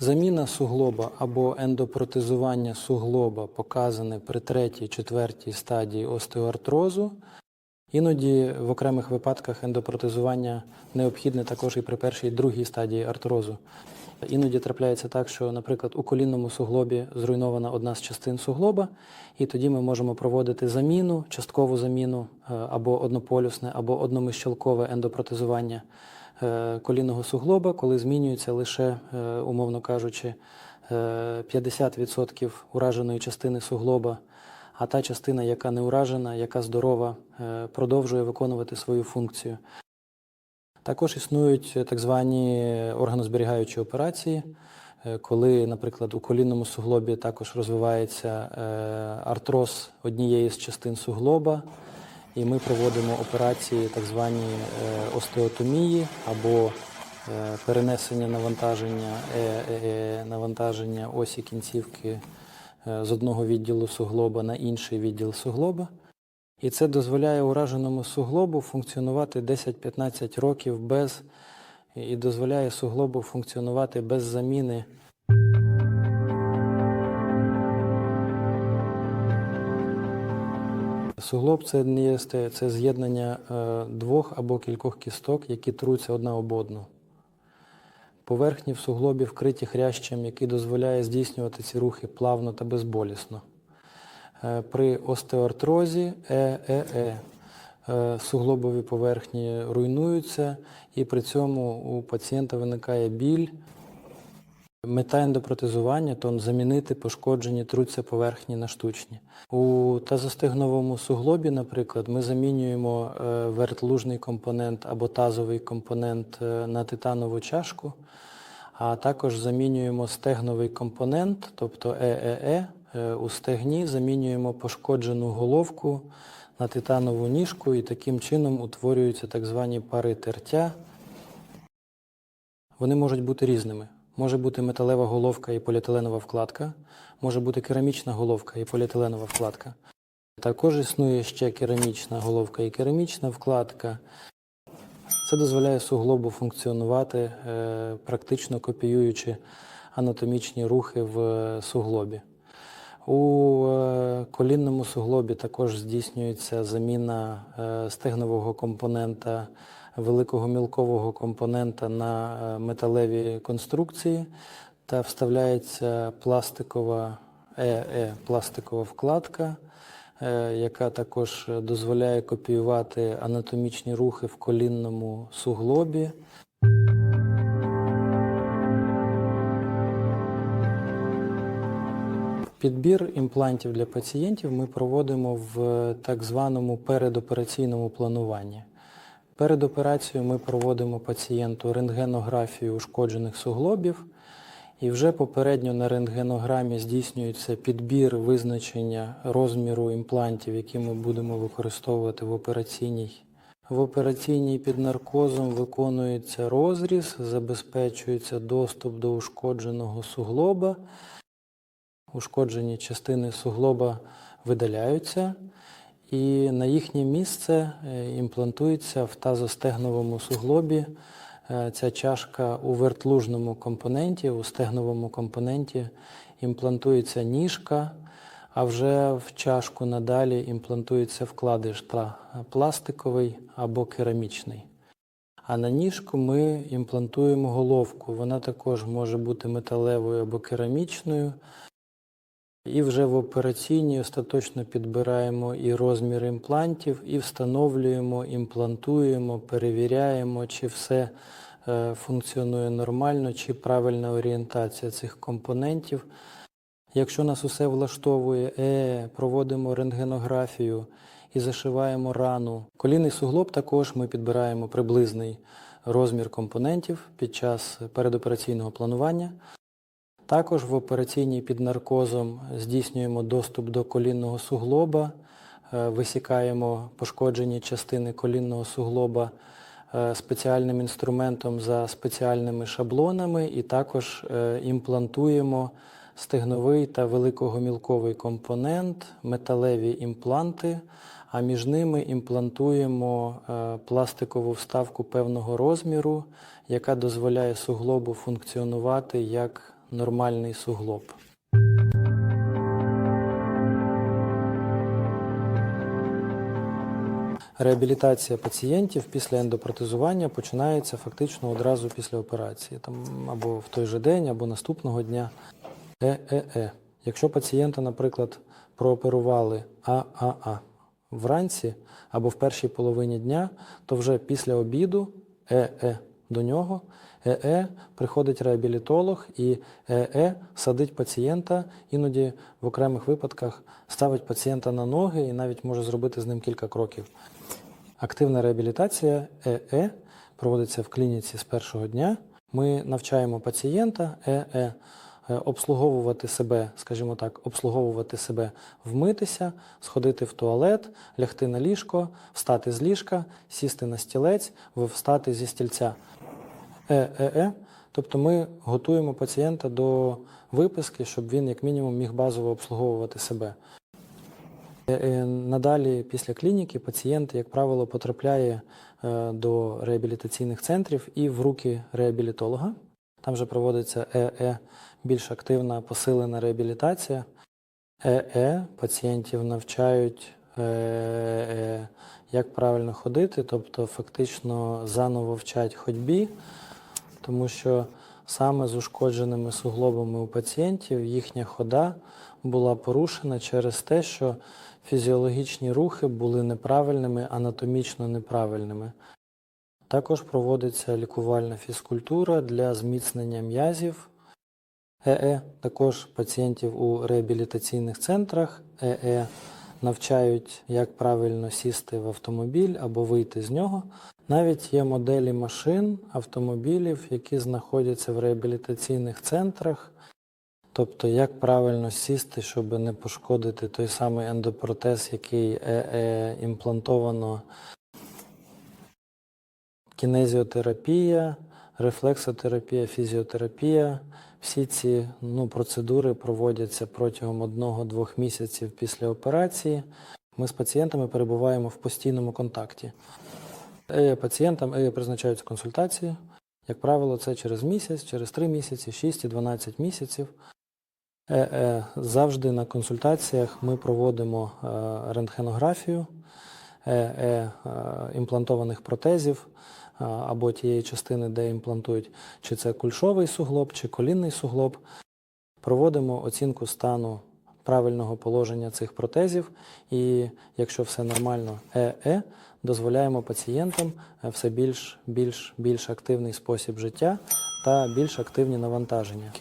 Заміна суглоба або ендопротезування суглоба показане при третій, четвертій стадії остеоартрозу. Іноді в окремих випадках ендопротезування необхідне також і при першій другій стадії артрозу. Іноді трапляється так, що, наприклад, у колінному суглобі зруйнована одна з частин суглоба, і тоді ми можемо проводити заміну, часткову заміну е, або однополюсне, або одномищелкове ендопротезування колінного суглоба, коли змінюється лише, е, умовно кажучи, е, 50% ураженої частини суглоба, а та частина, яка не уражена, яка здорова, е, продовжує виконувати свою функцію. Також існують е, так звані органозберігаючі операції, е, коли, наприклад, у колінному суглобі також розвивається е, артроз однієї з частин суглоба, і ми проводимо операції так звані е, остеотомії або е, перенесення навантаження, е, навантаження осі кінцівки з одного відділу суглоба на інший відділ суглоба. І це дозволяє ураженому суглобу функціонувати 10-15 років без і дозволяє суглобу функціонувати без заміни. Суглоб це не це з'єднання е, двох або кількох кісток, які труться одна об одну. Поверхні в суглобі вкриті хрящем, який дозволяє здійснювати ці рухи плавно та безболісно. Е, При остеоартрозі ЕЕЕ е, суглобові поверхні руйнуються, і при цьому у пацієнта виникає біль. Мета ендопротезування то замінити пошкоджені труться поверхні на штучні. У тазостегновому суглобі, наприклад, ми замінюємо е, вертлужний компонент або тазовий компонент е, на титанову чашку, а також замінюємо стегновий компонент, тобто ЕЕЕ, е, у стегні замінюємо пошкоджену головку на титанову ніжку і таким чином утворюються так звані пари тертя. Вони можуть бути різними. Може бути металева головка і поліетиленова вкладка, може бути керамічна головка і поліетиленова вкладка. Також існує ще керамічна головка і керамічна вкладка. Це дозволяє суглобу функціонувати, е, практично копіюючи анатомічні рухи в е, суглобі. У е, колінному суглобі також здійснюється заміна стегнового компонента, великого мілкового компонента на е, металеві конструкції та вставляється пластикова ЕЕ, пластикова вкладка, е, яка також дозволяє копіювати анатомічні рухи в колінному суглобі. Підбір імплантів для пацієнтів ми проводимо в так званому передопераційному плануванні. Перед операцією ми проводимо пацієнту рентгенографію ушкоджених суглобів, і вже попередньо на рентгенограмі здійснюється підбір визначення розміру імплантів, які ми будемо використовувати в операційній. В операційній під наркозом виконується розріз, забезпечується доступ до ушкодженого суглоба. Ушкоджені частини суглоба видаляються, і на їхнє місце е, імплантується в тазостегновому суглобі е, ця чашка у вертлужному компоненті, у стегновому компоненті імплантується ніжка, а вже в чашку надалі імплантується вкладиш та пластиковий або керамічний. А на ніжку ми імплантуємо головку. Вона також може бути металевою або керамічною. І вже в операційній остаточно підбираємо і розмір імплантів, і встановлюємо, імплантуємо, перевіряємо, чи все е, функціонує нормально, чи правильна орієнтація цих компонентів. Якщо нас усе влаштовує, е, проводимо рентгенографію і зашиваємо рану. Колінний суглоб також ми підбираємо приблизний розмір компонентів під час передопераційного планування. Також в операційній під наркозом здійснюємо доступ до колінного суглоба, е, висікаємо пошкоджені частини колінного суглоба е, спеціальним інструментом за спеціальними шаблонами і також е, імплантуємо стегновий та великогомілковий компонент, металеві імпланти, а між ними імплантуємо пластикову вставку певного розміру, яка дозволяє суглобу функціонувати як нормальний суглоб. Реабілітація пацієнтів після ендопротезування починається фактично одразу після операції, там або в той же день, або наступного дня. ЕЕЕ. Якщо пацієнта, наприклад, прооперували ААА вранці або в першій половині дня, то вже після обіду ЕЕ до нього, ЕЕ приходить реабілітолог і ЕЕ садить пацієнта, іноді в окремих випадках ставить пацієнта на ноги і навіть може зробити з ним кілька кроків. Активна реабілітація ЕЕ проводиться в клініці з першого дня. Ми навчаємо пацієнта ЕЕ е, обслуговувати себе, скажімо так, обслуговувати себе, вмитися, сходити в туалет, лягти на ліжко, встати з ліжка, сісти на стілець, встати зі стільця. ЕЕЕ, тобто ми готуємо пацієнта до виписки, щоб він як мінімум міг базово обслуговувати себе. Надалі після клініки пацієнт, як правило, потрапляє е, до реабілітаційних центрів і в руки реабілітолога. Там же проводиться ЕЕ, більш активна посилена реабілітація. ЕЕ пацієнтів навчають, як правильно ходити, тобто фактично заново вчать ходьбі, тому що саме з ушкодженими суглобами у пацієнтів їхня хода була порушена через те, що фізіологічні рухи були неправильними, анатомічно неправильними. Також проводиться лікувальна фізкультура для зміцнення м'язів. ЕЕ також пацієнтів у реабілітаційних центрах. ЕЕ навчають, як правильно сісти в автомобіль або вийти з нього. Навіть є моделі машин, автомобілів, які знаходяться в реабілітаційних центрах. Тобто, як правильно сісти, щоб не пошкодити той самий ендопротез, який ЕЕ імплантовано кінезіотерапія, рефлексотерапія, фізіотерапія. Всі ці ну, процедури проводяться протягом одного-двох місяців після операції. Ми з пацієнтами перебуваємо в постійному контакті. Е, Пацієнтам е, призначаються консультації. Як правило, це через місяць, через 3 місяці, 6 і 12 місяців. Е, Завжди на консультаціях ми проводимо рентгенографію імплантованих протезів або тієї частини, де імплантують, чи це кульшовий суглоб, чи колінний суглоб. Проводимо оцінку стану правильного положення цих протезів, і якщо все нормально, ЕЕ, дозволяємо пацієнтам е, все більш, більш, більш активний спосіб життя та більш активні навантаження.